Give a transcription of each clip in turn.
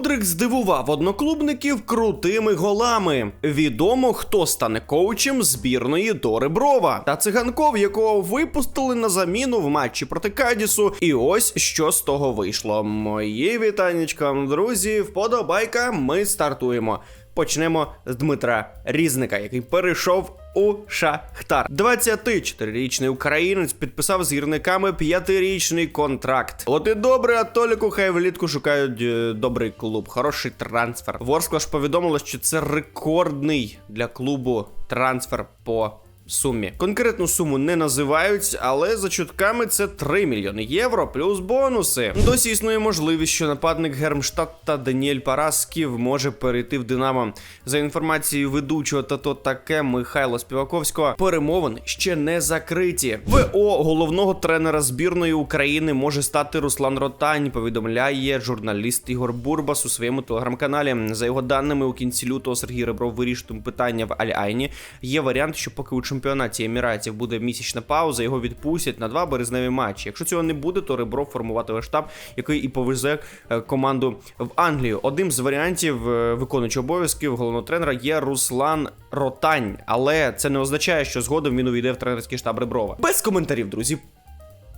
Мудрик здивував одноклубників крутими голами. Відомо, хто стане коучем збірної до Реброва та циганков, якого випустили на заміну в матчі проти Кадісу. І ось що з того вийшло. Мої вітаннячка, друзі, вподобайка. Ми стартуємо. Почнемо з Дмитра Різника, який перейшов у Шахтар. 24-річний українець підписав з гірниками п'ятирічний контракт. От і добре, а Толіку хай влітку шукають е, добрий клуб, хороший трансфер. Ворскла ж повідомила, що це рекордний для клубу трансфер по. Сумі конкретну суму не називають, але за чутками це 3 мільйони євро плюс бонуси. Досі існує можливість, що нападник Гермштадта Даніель Парасків може перейти в Динамо. За інформацією ведучого та то таке Михайла Співаковського, перемовини ще не закриті. ВО головного тренера збірної України може стати Руслан Ротань. Повідомляє журналіст Ігор Бурбас у своєму телеграм-каналі. За його даними, у кінці лютого Сергій Ребров вирішитиме питання в Аль-Айні. Є варіант, що поки у чемпіонаті Еміратів буде місячна пауза, його відпустять на два березневі матчі. Якщо цього не буде, то Ребро формуватиме штаб, який і повезе е, команду в Англію. Одним з варіантів е, виконуючого обов'язків головного тренера є Руслан Ротань, але це не означає, що згодом він увійде в тренерський штаб Реброва. Без коментарів, друзі.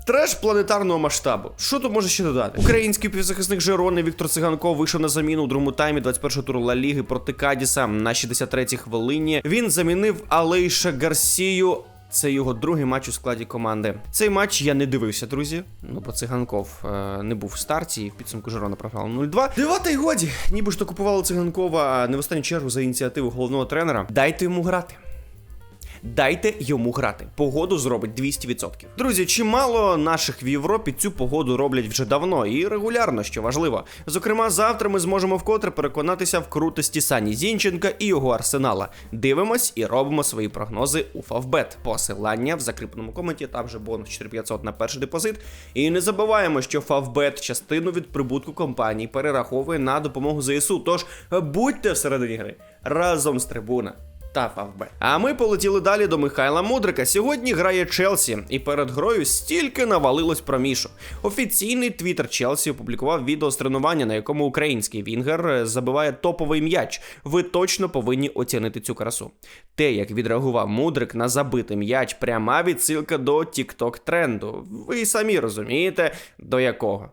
Треш планетарного масштабу. Що тут може ще додати? Український півзахисник Жерони Віктор Циганков вийшов на заміну у другому таймі 21-го туру Ла Ліги проти Кадіса на 63-й хвилині. Він замінив Алейша Гарсію. Це його другий матч у складі команди. Цей матч я не дивився, друзі. Ну, бо циганков е, не був в старті, і в підсумку Жерона програла 0-2. Дивата й годі. Ніби ж то купували циганкова не в останню чергу за ініціативу головного тренера. Дайте йому грати. Дайте йому грати. Погоду зробить 200%. Друзі, чимало наших в Європі цю погоду роблять вже давно і регулярно, що важливо. Зокрема, завтра ми зможемо вкотре переконатися в крутості Сані Зінченка і його арсенала. Дивимось і робимо свої прогнози у Фавбет. Посилання в закріпленому коменті, там же бонус 4500 на перший депозит. І не забуваємо, що Фавбет частину від прибутку компанії перераховує на допомогу ЗСУ. Тож будьте всередині гри разом з трибуна та Фавбет. А ми полетіли далі до Михайла Мудрика. Сьогодні грає Челсі, і перед грою стільки навалилось про Мішу. Офіційний твіттер Челсі опублікував відео з тренування, на якому український Вінгер е, забиває топовий м'яч. Ви точно повинні оцінити цю красу. Те, як відреагував Мудрик на забитий м'яч, пряма відсилка до TikTok тренду. Ви самі розумієте, до якого.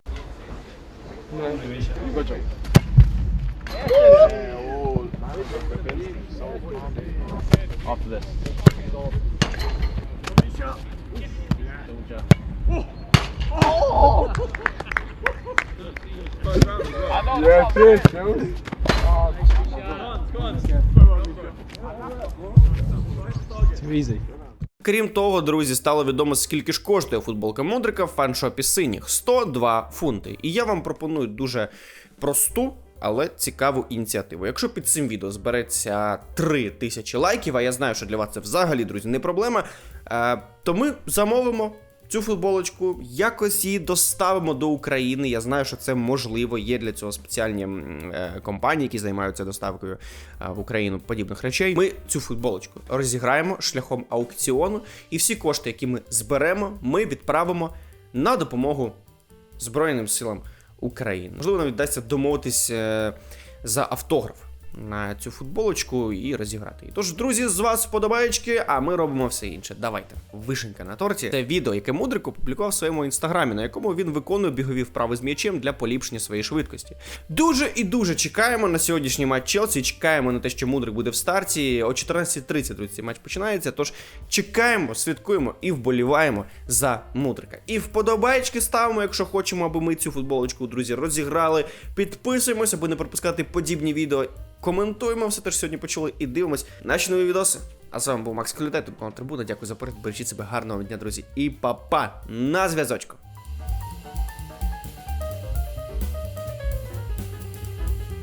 After this. Yes, yes, yes. Too easy. Крім того, друзі, стало відомо, скільки ж коштує футболка Мудрика в фаншопі синіх 102 фунти. І я вам пропоную дуже просту. Але цікаву ініціативу. Якщо під цим відео збереться 3 тисячі лайків, а я знаю, що для вас це взагалі, друзі, не проблема. Е, то ми замовимо цю футболочку, якось її доставимо до України. Я знаю, що це можливо. Є для цього спеціальні е, компанії, які займаються доставкою е, в Україну подібних речей. Ми цю футболочку розіграємо шляхом аукціону, і всі кошти, які ми зберемо, ми відправимо на допомогу Збройним силам України. Можливо, навіть вдасться домовитись е, за автограф на цю футболочку і розіграти. її. Тож, друзі, з вас вподобаєчки, а ми робимо все інше. Давайте. Вишенька на торті. Це відео, яке Мудрик опублікував в своєму інстаграмі, на якому він виконує бігові вправи з м'ячем для поліпшення своєї швидкості. Дуже і дуже чекаємо на сьогоднішній матч Челсі. Чекаємо на те, що Мудрик буде в старті. О 14.30 друзі, матч починається. Тож чекаємо, слідкуємо і вболіваємо за Мудрика. І вподобаєчки ставимо, якщо хочемо, аби ми цю футболочку, друзі, розіграли. Підписуємося, аби не пропускати подібні відео. Коментуємо все те, що сьогодні почули, і дивимось наші нові відоси. А з вами був Макс Колітай, тут була трибуна. Дякую за перегляд. Бережіть себе гарного дня, друзі. І па-па! на зв'язочку.